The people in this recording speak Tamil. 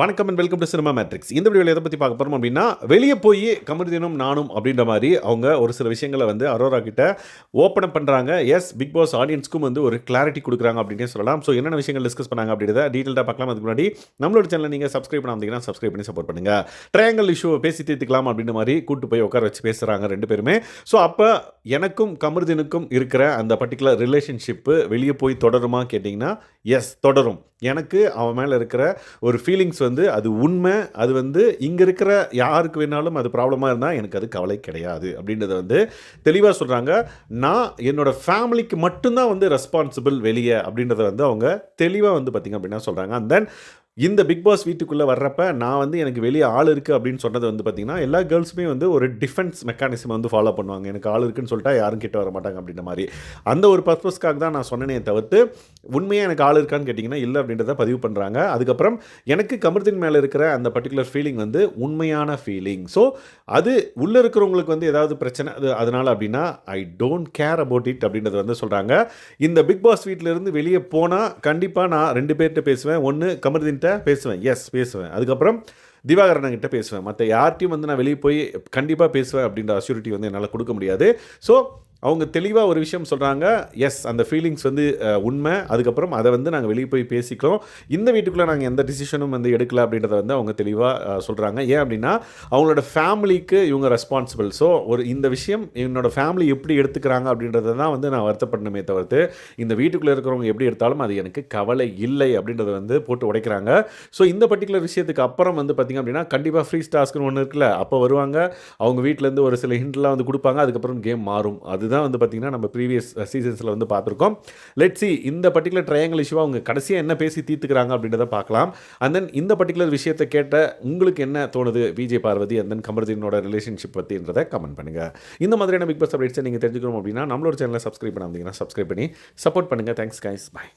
வணக்கம் and welcome to cinema matrix இந்த வீடியோவில் எதை பற்றி பார்க்க போகிறோம் அப்படின்னா வெளியே போய் கமர்தீனும் நானும் அப்படின்ற மாதிரி அவங்க ஒரு சில விஷயங்களை வந்து அரோரா கிட்ட ஓப்பன் அப் பண்ணுறாங்க எஸ் பிக் பாஸ் ஆடியன்ஸ்க்கும் வந்து ஒரு கிளாரிட்டி கொடுக்குறாங்க அப்படின்னே சொல்லலாம். ஸோ என்னென்ன விஷயங்கள் டிஸ்கஸ் பண்ணாங்க அப்படின்றத டீட்டெயிலாக பார்க்கலாம். அதுக்கு முன்னாடி நம்மளோட சேனலில் நீங்கள் சப்ஸ்கிரைப் பண்ணாமீங்கன்னா சப்ஸ்கிரைப் பண்ணி சப்போர்ட் பண்ணுங்கள் ட்ரையாங்கல் இஷ்யூ பேசி தீர்த்துக்கலாம் அப்படின்ற மாதிரி கூட்டு போய் உட்கார வச்சு பேசுகிறாங்க ரெண்டு பேருமே. ஸோ அப்போ எனக்கும் கமர்தீனுக்கும் இருக்கிற அந்த பர்டிகுலர் ரிலேஷன்ஷிப்பு வெளியே போய் தொடருமா கேட்டிங்கன்னா எஸ் தொடரும். எனக்கு அவன் மேலே இருக்கிற ஒரு ஃபீலிங்ஸ் வந்து வந்து அது உண்மை அது வந்து இங்கே இருக்கிற யாருக்கு வேணாலும் அது ப்ராப்ளமாக இருந்தால் எனக்கு அது கவலை கிடையாது அப்படின்றத வந்து தெளிவாக சொல்கிறாங்க நான் என்னோட ஃபேமிலிக்கு மட்டும்தான் வந்து ரெஸ்பான்சிபிள் வெளியே அப்படின்றத வந்து அவங்க தெளிவாக வந்து பார்த்திங்க அப்படின்னா சொல்கிறாங்க அண்ட் தென் இந்த பிக் பாஸ் வீட்டுக்குள்ளே வர்றப்ப நான் வந்து எனக்கு வெளியே ஆள் இருக்குது அப்படின்னு சொன்னது வந்து பார்த்திங்கன்னா எல்லா கேர்ள்ஸுமே வந்து ஒரு டிஃபென்ஸ் மெக்கானிசம் வந்து ஃபாலோ பண்ணுவாங்க. எனக்கு ஆள் இருக்குன்னு சொல்லிட்டா யாரும் கிட்ட வர மாட்டாங்க அப்படின்ற மாதிரி. அந்த ஒரு பர்பஸ்க்காக தான் நான் சொன்னேனே தவிர்த்து உண்மையாக எனக்கு ஆள் இருக்கான்னு கேட்டிங்கன்னா இல்லை அப்படின்றத பதிவு பண்ணுறாங்க அதுக்கப்புறம் எனக்கு கமர்த்தின் மேலே இருக்கிற அந்த பர்டிகுலர் ஃபீலிங் வந்து உண்மையான ஃபீலிங் ஸோ அது உள்ளே இருக்கிறவங்களுக்கு வந்து ஏதாவது பிரச்சனை அது அதனால் அப்படின்னா I don't care about it அப்படின்றத வந்து சொல்கிறாங்க இந்த பிக் பாஸ் வீட்டிலேருந்து வெளியே போனால் கண்டிப்பாக நான் ரெண்டு பேர்கிட்ட பேசுவேன். ஒன்று கமர்தீன்கிட்ட பேசுவேன். எஸ் பேசுவேன். அதுக்கப்புறம் திவாகரன் கிட்ட பேசுவேன். மற்ற யார்ட்டையும் வந்து நான் வெளியே போய் கண்டிப்பாக பேசுவேன் அப்படின்ற அஷ்யூரிட்டி வந்து என்னால் கொடுக்க முடியாது. ஸோ அவங்க தெளிவாக ஒரு விஷயம் சொல்கிறாங்க எஸ் அந்த ஃபீலிங்ஸ் வந்து உண்மை. அதுக்கப்புறம் அதை வந்து நாங்கள் வெளியே போய் பேசிக்கிறோம். இந்த வீட்டுக்குள்ளே நாங்கள் எந்த டிசிஷனும் வந்து எடுக்கல அப்படின்றத வந்து அவங்க தெளிவாக சொல்கிறாங்க ஏன் அப்படின்னா அவங்களோட ஃபேமிலிக்கு இவங்க ரெஸ்பான்சிபிள் ஸோ ஒரு இந்த விஷயம் என்னோடய ஃபேமிலி எப்படி எடுத்துக்கிறாங்க அப்படின்றத தான் வந்து நான் வருத்தப்படணுமே தவிர்த்து இந்த வீட்டுக்குள்ளே இருக்கிறவங்க எப்படி எடுத்தாலும் அது எனக்கு கவலை இல்லை அப்படின்றத வந்து போட்டு உடைக்கிறாங்க. ஸோ இந்த பர்டிகுலர் விஷயத்துக்கு அப்புறம் வந்து பார்த்திங்க அப்படின்னா கண்டிப்பாக ஃப்ரீ ஸ்டாஸ்க்குன்னு ஒன்று இருக்குல்ல அப்போ வருவாங்க. அவங்க வீட்டிலேருந்து ஒரு சில ஹிண்ட்லாம் வந்து கொடுப்பாங்க. அதுக்கப்புறம் கேம் மாறும். அது இதுதான் வந்து பார்த்திங்கன்னா நம்ம ப்ரீவியஸ் சீசன்ஸில் வந்து பார்த்துருக்கோம். லெட் சி இந்த பர்டிகுலர் ட்ரையாங்கல் இஷ்யூவாக அவங்க கடைசியாக என்ன பேசி தீர்த்துக்கிறாங்க அப்படின்றத பார்க்கலாம். அண்ட் தென் இந்த பர்டிகுலர் விஷயத்தை கேட்ட உங்களுக்கு என்ன தோணுது விஜய் பார்வதி? அண்ட் தென் கமர்தீனோட ரிலேஷன்ஷிப் பற்றின்றதை கமெண்ட் பண்ணுங்கள் இந்த மாதிரியான பிக் பாஸ் அப்டேட்ஸை நீங்கள் தெரிஞ்சுக்கணும் அப்படின்னா நம்மளோட சேனலை சப்ஸ்கிரைப் பண்ணாமீங்கன்னா சப்ஸ்கிரைப் பண்ணி சப்போர்ட் பண்ணுங்கள் தேங்க்ஸ் கைஸ் பாய்